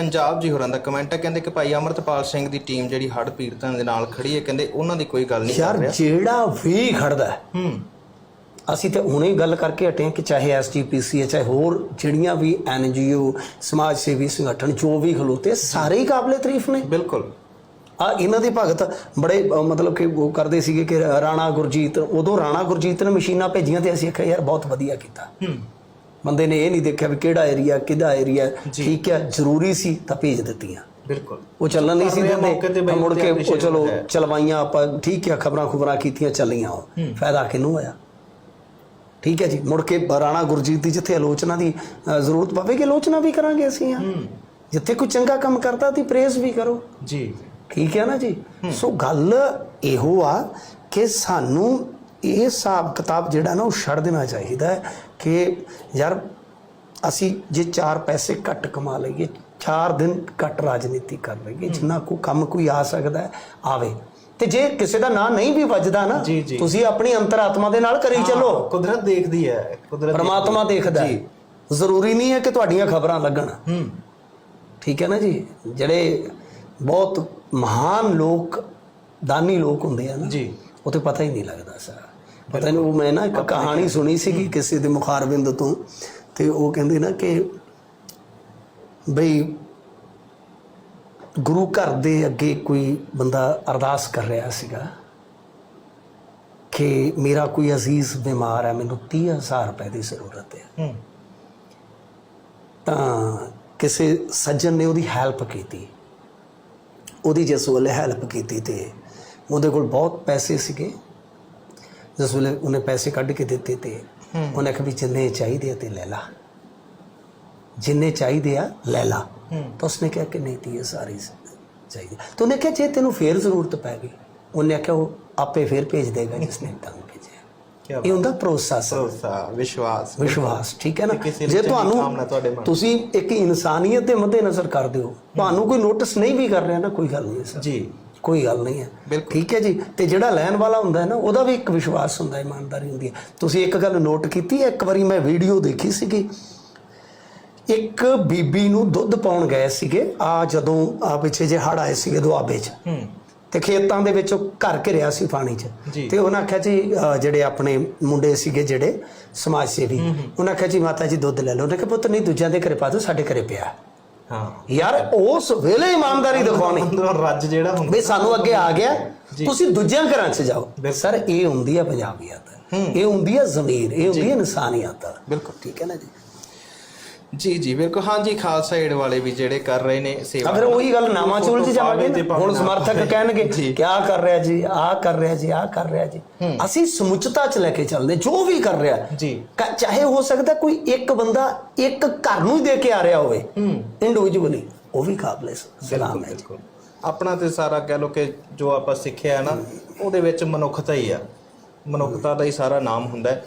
ਪੰਜਾਬ ਜੀ ਹੋਰਾਂ ਦਾ ਕਮੈਂਟ ਹੈ ਕਹਿੰਦੇ ਕਿ ਭਾਈ ਅਮਰਤਪਾਲ ਸਿੰਘ ਦੀ ਟੀਮ ਜਿਹੜੀ ਹੜ੍ਹ ਪੀੜਤਾਂ ਦੇ ਨਾਲ ਖੜੀ ਹੈ ਕਹਿੰਦੇ ਉਹਨਾਂ ਦੀ ਕੋਈ ਗੱਲ ਨਹੀਂ ਕਰ ਯਾਰ ਰਿਹਾ। ਜਿਹੜਾ ਵੀ ਖੜਦਾ ਹੈ, ਹੂੰ। ਅਸੀਂ ਤੇ ਹੁਣੇ ਹੀ ਗੱਲ ਕਰਕੇ ਹਟੇ ਹਾਂ ਕਿ ਚਾਹੇ ਐਸਜੀਪੀਸੀ ਹੈ ਚਾਹੇ ਹੋਰ ਜਿਹੜੀਆਂ ਵੀ ਐਨਜੀਓ ਸਮਾਜ ਸੇਵੀ ਸੰਗਠਨ ਜੋ ਵੀ ਖਲੋਤੇ ਸਾਰੇ ਹੀ ਕਾਬਲੇ ਤਾਰੀਫ ਨੇ। ਬਿਲਕੁਲ। ਆ ਇਹਨਾਂ ਦੇ ਭਗਤ ਬੜੇ ਅ, ਮਤਲਬ ਕਿ ਉਹ ਕਰਦੇ ਸੀਗੇ ਕਿ ਰਾਣਾ ਗੁਰਜੀਤ ਉਦੋਂ ਰਾਣਾ ਗੁਰਜੀਤ ਨੇ ਮਸ਼ੀਨਾਂ ਭੇਜੀਆਂ ਤੇ ਅਸੀਂ ਆਖਿਆ ਯਾਰ ਬਹੁਤ ਵਧੀਆ ਕੀਤਾ। ਹੂੰ। ਬੰਦੇ ਨੇ ਇਹ ਨਹੀਂ ਦੇਖਿਆ ਵੀ ਕਿਹੜਾ ਏਰੀਆ ਕਿਹਦਾ ਏਰੀਆ ਠੀਕ ਹੈ ਜ਼ਰੂਰੀ ਸੀ ਤਾਂ ਭੇਜ ਦਿੱਤੀਆਂ। ਬਿਲਕੁਲ। ਉਹ ਚੱਲਣ ਨਹੀਂ ਸੀ ਦਿੰਦੇ। ਮੁੜ ਕੇ ਉਹ ਚਲੋ। ਚਲਵਾਈਆਂ ਆਪਾਂ ਠੀਕ ਹੈ ਖਬਰਾਂ ਖੁਬਰਾਂ ਕੀਤੀਆਂ ਚੱਲੀਆਂ ਉਹ। ਫਾਇਦਾ ਕਿਹਨੂੰ ਹੋਇਆ? ਠੀਕ ਹੈ ਜੀ ਮੁੜ ਕੇ ਰਾਣਾ ਗੁਰਜੀਤ ਦੀ ਜਿੱਥੇ ਆਲੋਚਨਾ ਦੀ ਜ਼ਰੂਰਤ ਪਵੇਗੀ ਆਲੋਚਨਾ ਵੀ ਕਰਾਂਗੇ ਅਸੀਂ ਆ ਜਿੱਥੇ ਕੋਈ ਚੰਗਾ ਕੰਮ ਕਰਦਾ ਤੀ ਪ੍ਰੇਜ਼ ਵੀ ਕਰੋ। ਜੀ। ਠੀਕ ਹੈ ਨਾ ਜੀ? ਸੋ ਗੱਲ ਇਹੋ ਆ ਕਿ ਸਾਨੂੰ ਇਹ ਹਿਸਾਬ ਕਿਤਾਬ ਜਿਹੜਾ ਨਾ ਉਹ ਛੱਡ ਦੇਣਾ ਚਾਹੀਦਾ ਹੈ। ਕਿ ਯਾਰ ਅਸੀਂ ਜੇ ਚਾਰ ਪੈਸੇ ਘੱਟ ਕਮਾ ਲਈਏ ਚਾਰ ਦਿਨ ਘੱਟ ਰਾਜਨੀਤੀ ਕਰ ਲਈਏ ਜਿੰਨਾ ਕੋ ਕੰਮ ਕੋਈ ਆ ਸਕਦਾ ਆਵੇ। ਤੇ ਜੇ ਕਿਸੇ ਦਾ ਨਾਂ ਨਹੀਂ ਵੀ ਵੱਜਦਾ ਨਾ ਜੀ, ਜੀ। ਤੁਸੀਂ ਆਪਣੀ ਅੰਤਰਾਤਮਾ ਦੇ ਨਾਲ ਕਰੀ ਚੱਲੋ। ਕੁਦਰਤ ਦੇਖਦੀ ਹੈ ਕੁਦਰਤ ਪਰਮਾਤਮਾ ਦੇਖਦਾ ਹੈ। ਜ਼ਰੂਰੀ ਨਹੀਂ ਹੈ ਕਿ ਤੁਹਾਡੀਆਂ ਖਬਰਾਂ ਲੱਗਣ। ਹੂੰ। ਠੀਕ ਹੈ ਨਾ ਜੀ? ਜਿਹੜੇ ਬਹੁਤ ਮਹਾਨ ਲੋਕ ਦਾਨੀ ਲੋਕ ਹੁੰਦੇ ਆ ਨਾ ਜੀ। ਉਹ ਤੇ ਪਤਾ ਹੀ ਨਹੀਂ ਲੱਗਦਾ ਸਾਰਾ। ਪਤਾ ਨਹੀਂ ਉਹ ਮੈਂ ਨਾ ਇੱਕ ਕਹਾਣੀ ਸੁਣੀ ਸੀਗੀ ਕਿਸੇ ਦੇ ਮੁਖਾਰਬਿੰਦ ਤੋਂ ਤੇ ਉਹ ਕਹਿੰਦੇ ਨਾ ਕਿ ਬਈ ਗੁਰੂ ਘਰ ਦੇ ਅੱਗੇ ਕੋਈ ਬੰਦਾ ਅਰਦਾਸ ਕਰ ਰਿਹਾ ਸੀਗਾ ਕਿ ਮੇਰਾ ਕੋਈ ਅਜ਼ੀਜ਼ ਬਿਮਾਰ ਹੈ ਮੈਨੂੰ 30000 ਰੁਪਏ ਦੀ ਜ਼ਰੂਰਤ ਹੈ। ਹੂੰ। ਤਾਂ ਕਿਸੇ ਸੱਜਣ ਨੇ ਉਹਦੀ ਹੈਲਪ ਕੀਤੀ। ਉਹਦੀ ਜਿਸ ਵੇਲੇ ਹੈਲਪ ਕੀਤੀ ਤੇ ਉਹਦੇ ਕੋਲ ਬਹੁਤ ਪੈਸੇ ਸੀਗੇ। ਜਿਸ ਵੇਲੇ ਉਹਨੇ ਪੈਸੇ ਕੱਢ ਕੇ ਦਿੱਤੇ ਤੇ ਉਹਨੇ ਕਿਹਾ ਵੀ ਜਿੰਨੇ ਚਾਹੀਦੇ ਤੇ ਲੈ ਲਾ। ਜਿੰਨੇ ਚਾਹੀਦੇ ਆ ਲੈ ਲਾ। ਤਾਂ ਉਸਨੇ ਕਿਹਾ ਕਿ ਨਹੀਂ ਤੀ ਸਾਰੀ ਚਾਹੀਦੀ। ਤਾਂ ਉਹਨੇ ਕਿਹਾ ਜੇ ਤੈਨੂੰ ਫੇਰ ਜ਼ਰੂਰਤ ਪੈ ਗਈ ਉਹਨੇ ਕਿਹਾ ਉਹ ਆਪੇ ਫੇਰ ਭੇਜ ਦੇਗਾ ਜਿਸਨੇ ਤੁਹਾਨੂੰ ਭੇਜਿਆ। ਇਹ ਹੁੰਦਾ ਪ੍ਰੋਸੈਸ ਵਿਸ਼ਵਾਸ। ਵਿਸ਼ਵਾਸ ਠੀਕ ਹੈ ਨਾ? ਜੇ ਤੁਹਾਨੂੰ ਤੁਸੀਂ ਇੱਕ ਇਨਸਾਨੀਅਤ ਦੇ ਮੱਦੇ ਨਜ਼ਰ ਕਰਦੇ ਹੋ। ਤੁਹਾਨੂੰ ਕੋਈ ਨੋਟਿਸ ਨਹੀਂ ਵੀ ਕਰ ਰਿਹਾ ਨਾ ਕੋਈ ਗੱਲ ਨਹੀਂ ਸਰ। ਜੀ। ਕੋਈ ਗੱਲ ਨਹੀਂ ਹੈ। ਠੀਕ ਹੈ ਜੀ? ਤੇ ਜਿਹੜਾ ਲੈਣ ਵਾਲਾ ਹੁੰਦਾ ਹੈ ਨਾ ਉਹਦਾ ਵੀ ਇੱਕ ਵਿਸ਼ਵਾਸ ਹੁੰਦਾ ਹੈ ਇਮਾਨਦਾਰੀ ਹੁੰਦੀ ਹੈ। ਤੁਸੀਂ ਇੱਕ ਗੱਲ ਨੋਟ ਕੀਤੀ ਹੈ? ਇੱਕ ਵਾਰੀ ਮੈਂ ਵੀਡੀਓ ਦੇਖੀ ਸੀਗੀ। ਇੱਕ ਬੀਬੀ ਨੂੰ ਦੁੱਧ ਪਾਉਣ ਗਏ ਸੀਗੇ ਆ ਜਦੋਂ ਆ ਪਿੱਛੇ ਜੇ ਹੜ ਆਏ ਸੀਗੇ ਦੁਆਬੇ 'ਚ। ਤੇ ਖੇਤਾਂ ਦੇ ਵਿੱਚ ਘਰ ਘਿਰਿਆ ਸੀ ਪਾਣੀ 'ਚ। ਤੇ ਉਹਨਾਂ ਆਖਿਆ ਜੀ ਜਿਹੜੇ ਆਪਣੇ ਮੁੰਡੇ ਸੀਗੇ ਜਿਹੜੇ ਸਮਾਜ ਸੇਵੀ ਉਹਨਾਂ ਆਖਿਆ ਜੀ ਮਾਤਾ ਜੀ ਦੁੱਧ ਲੈ ਲਓ। ਉਹਨੇ ਕਿਹਾ ਪੁੱਤ ਨਹੀਂ ਦੂਜਿਆਂ ਦੇ ਘਰੇ ਪਾ ਦਿਓ ਸਾਡੇ ਘਰੇ ਪਿਆ ਹਾਂ। ਯਾਰ ਉਸ ਵੇਲੇ ਇਮਾਨਦਾਰੀ ਦਿਖਾਉਣੀ। ਅੰਦਰੋਂ ਰੱਜ ਜਿਹੜਾ ਹੁੰਦਾ। ਵੀ ਸਾਨੂੰ ਅੱਗੇ ਆ ਗਿਆ। ਤੁਸੀਂ ਦੂਜਿਆਂ ਘਰਾਂ 'ਚ ਜਾਓ। ਸਰ ਇਹ ਹੁੰਦੀ ਆ ਪੰਜਾਬੀਅਤ। ਇਹ ਹੁੰਦੀ ਆ ਜ਼ਮੀਰ। ਇਹ ਹੁੰਦੀ ਆ ਇਨਸਾਨੀਅਤ। ਬਿਲਕੁਲ। ਠੀਕ ਹੈ ਨਾ ਜੀ? ਜੀ ਜੀ ਬਿਲਕੁਲ। ਹਾਂ ਜੀ ਖਾਲਸਾ ਏਡ ਵਾਲੇ ਵੀ ਜਿਹੜੇ ਕਰ ਰਹੇ ਨੇ ਸੇਵਾ ਫਿਰ ਉਹੀ ਗੱਲ ਨਾਮਾਂ ਚੁਲ ਚ ਜਾਵਾਂਗੇ ਨਾ। ਹੁਣ ਸਮਰਥਕ। ਕਹਿਣਗੇ ਜੀ। ਕਿਆ ਕਰ ਰਿਹਾ ਜੀ ਆਹ ਕਰ ਰਿਹਾ ਜੀ ਆਹ ਕਰ ਰਿਹਾ ਜੀ। ਅਸੀਂ ਸਮੁੱਚਤਾ ਚ ਲੈ ਕੇ ਚੱਲਦੇ ਜੋ ਵੀ ਕਰ ਰਿਹਾ। ਜੀ। ਕ- ਚਾਹੇ ਹੋ ਸਕਦਾ ਕੋਈ ਇੱਕ ਬੰਦਾ ਇੱਕ ਘਰ ਨੂੰ ਹੀ ਦੇ ਕੇ ਆ ਰਿਹਾ ਹੋਵੇ। ਇੰਡੀਵਿਜੂਅਲੀ ਉਹ ਵੀ ਕਾਬਲੇ ਸਲਾਮ ਹੈ ਜੀ। ਬਿਲਕੁਲ। ਆਪਣਾ ਤੇ ਸਾਰਾ ਕਹਿ ਲੋ ਕਿ ਜੋ ਆਪਾਂ ਸਿੱਖਿਆ ਹੈ ਨਾ ਉਹਦੇ ਵਿੱਚ ਮਨੁੱਖਤਾ ਹੀ ਆ। ਮਨੁੱਖਤਾ ਦਾ ਹੀ ਸਾਰਾ ਨਾਮ ਹੁੰਦਾ ਹੈ।